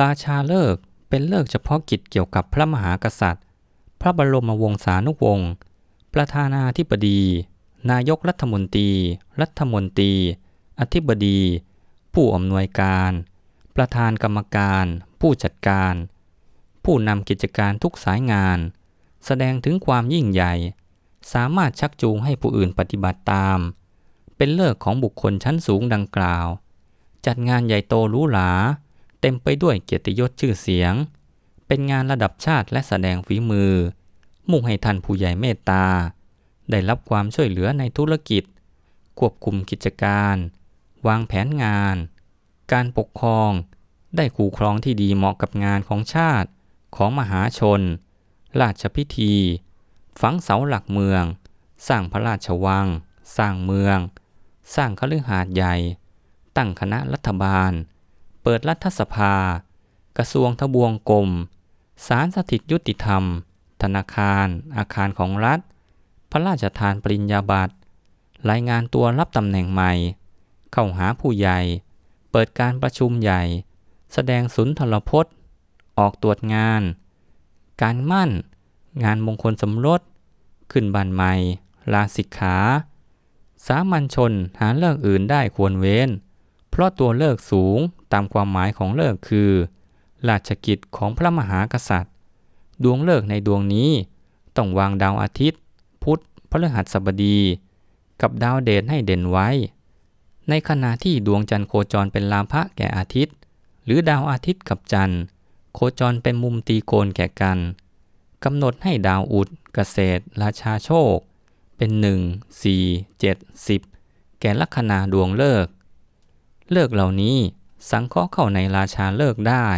ราชาเลิกเป็นเลิกเฉพาะกิจเกี่ยวกับพระมหากษัตริย์ พระบรมวงศานุวงศ์ประธานาธิบดี นายกรัฐมนตรี รัฐมนตรี อธิบดี ผู้อำนวยการ ประธานกรรมการ ผู้จัดการ ผู้นำกิจการทุกสายงาน แสดงถึงความยิ่งใหญ่ สามารถชักจูงให้ผู้อื่นปฏิบัติตาม เป็นเลิกของบุคคลชั้นสูงดังกล่าว จัดงานใหญ่โตหรูหรา เต็มไปด้วยเกียรติยศชื่อเสียง เป็นงานระดับชาติและแสดงฝีมือ มุ่งให้ท่านผู้ใหญ่เมตตา ได้รับความช่วยเหลือในธุรกิจ ควบคุมกิจการ วางแผนงาน การปกครอง ได้คู่ครองที่ดีเหมาะกับงานของชาติ ของมหาชน ราชพิธี ฝังเสาหลักเมือง สร้างพระราชวัง สร้างเมือง สร้างคฤหาสน์ใหญ่ ตั้งคณะรัฐบาล เปิดรัฐสภา กระทรวงทบวงกรมศาลสถิตยุติธรรม ธนาคาร อาคารของรัฐ พระราชทานปริญญาบัตร รายงานตัวรับตำแหน่งใหม่ เข้าหาผู้ใหญ่ เปิดการประชุมใหญ่ แสดงสุนทรพจน์ ออกตรวจงาน การมั่น งานมงคลสมรส ขึ้นบ้านใหม่ ลาสิกขา สามัญชนหาเลิกอื่นได้ควรเว้น ราะตัวเลิกสูงตามความหมายของเลิกคือ ราชกิจของพระมหากษัตริย์ ดวงเลิกในดวงนี้ต้องวางดาวอาทิตย์ พุธพฤหัสบดี กับดาวเดชให้เด่นไว้ ในขณะที่ดวงจันทร์โคจรเป็นลาภะแก่อาทิตย์ หรือดาวอาทิตย์กับจันทร์โคจรเป็นมุมตีโกนแก่กันกำหนดให้ดาวอุดเกษตร ราชาโชค เป็นหนึ่งสี่เจ็ดสิบแก่ลัคนาดวงเลิก เลิกเหล่านี้สังเคราะห์เข้าในราชาเลิกได้